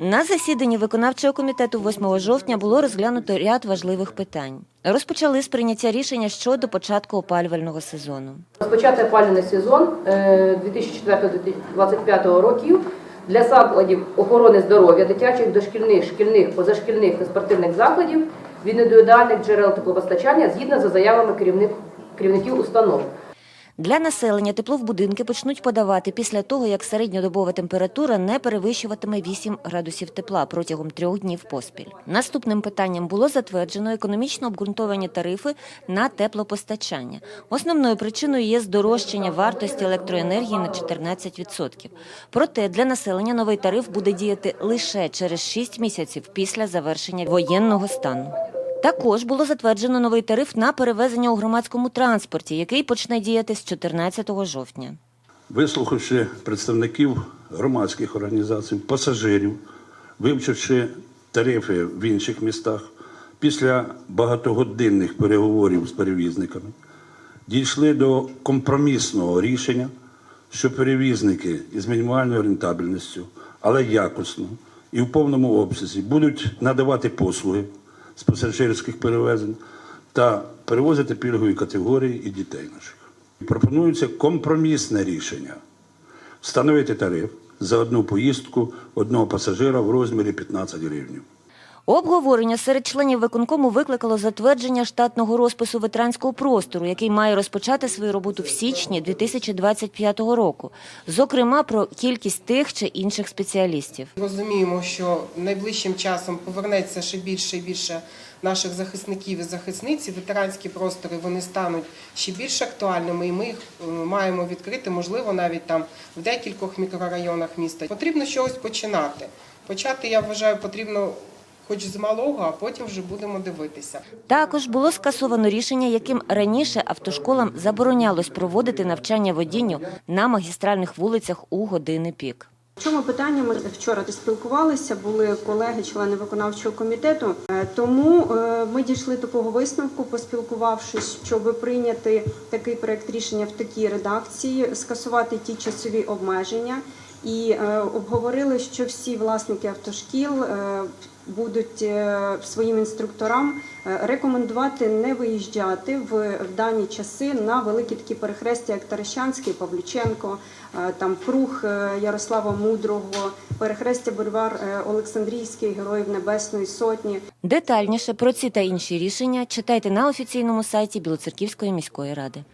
На засіданні виконавчого комітету 8 жовтня було розглянуто ряд важливих питань. Розпочали з прийняття рішення щодо початку опалювального сезону. Розпочати опалювальний сезон е, 2004-2025 років для закладів охорони здоров'я, дитячих, дошкільних, шкільних, позашкільних та спортивних закладів від індивідуальних джерел теплопостачання згідно за заявами керівник, керівників установ. Для населення тепло в будинки почнуть подавати після того, як середньодобова температура не перевищуватиме 8 градусів тепла протягом трьох днів поспіль. Наступним питанням було затверджено економічно обґрунтовані тарифи на теплопостачання. Основною причиною є здорожчання вартості електроенергії на 14%. Проте для населення новий тариф буде діяти лише через 6 місяців після завершення воєнного стану. Також було затверджено новий тариф на перевезення у громадському транспорті, який почне діяти з 14 жовтня. Вислухавши представників громадських організацій, пасажирів, вивчивши тарифи в інших містах, після багатогодинних переговорів з перевізниками, дійшли до компромісного рішення, що перевізники із мінімальною рентабельністю, але якісно і в повному обсязі будуть надавати послуги з пасажирських перевезень та перевозити пільгові категорії і дітей наших. Пропонується компромісне рішення встановити тариф за одну поїздку одного пасажира в розмірі 15 гривень. Обговорення серед членів виконкому викликало затвердження штатного розпису ветеранського простору, який має розпочати свою роботу в січні 2025 року. Зокрема, про кількість тих чи інших спеціалістів. Розуміємо, що найближчим часом повернеться ще більше і більше наших захисників і захисниць. Ветеранські простори вони стануть ще більш актуальними, і ми їх е, маємо відкрити, можливо, навіть там в декількох мікрорайонах міста. Потрібно чогось починати. Почати, я вважаю, потрібно хоч з малого, а потім вже будемо дивитися. Також було скасовано рішення, яким раніше автошколам заборонялось проводити навчання водінню на магістральних вулицях у години пік. В чому питання ми вчора спілкувалися, були колеги, члени виконавчого комітету. Е, Тому е, ми дійшли такого висновку, поспілкувавшись, щоб прийняти такий проект рішення в такій редакції, скасувати ті часові обмеження. І е, обговорили, що всі власники автошкіл е, будуть е, своїм інструкторам рекомендувати не виїжджати в, дані часи на великі такі перехрестя, як Таращанський, Павлюченко, там е, Ярослава Мудрого, перехрестя бульвар Олександрійський, Героїв Небесної Сотні. Детальніше про ці та інші рішення читайте на офіційному сайті Білоцерківської міської ради.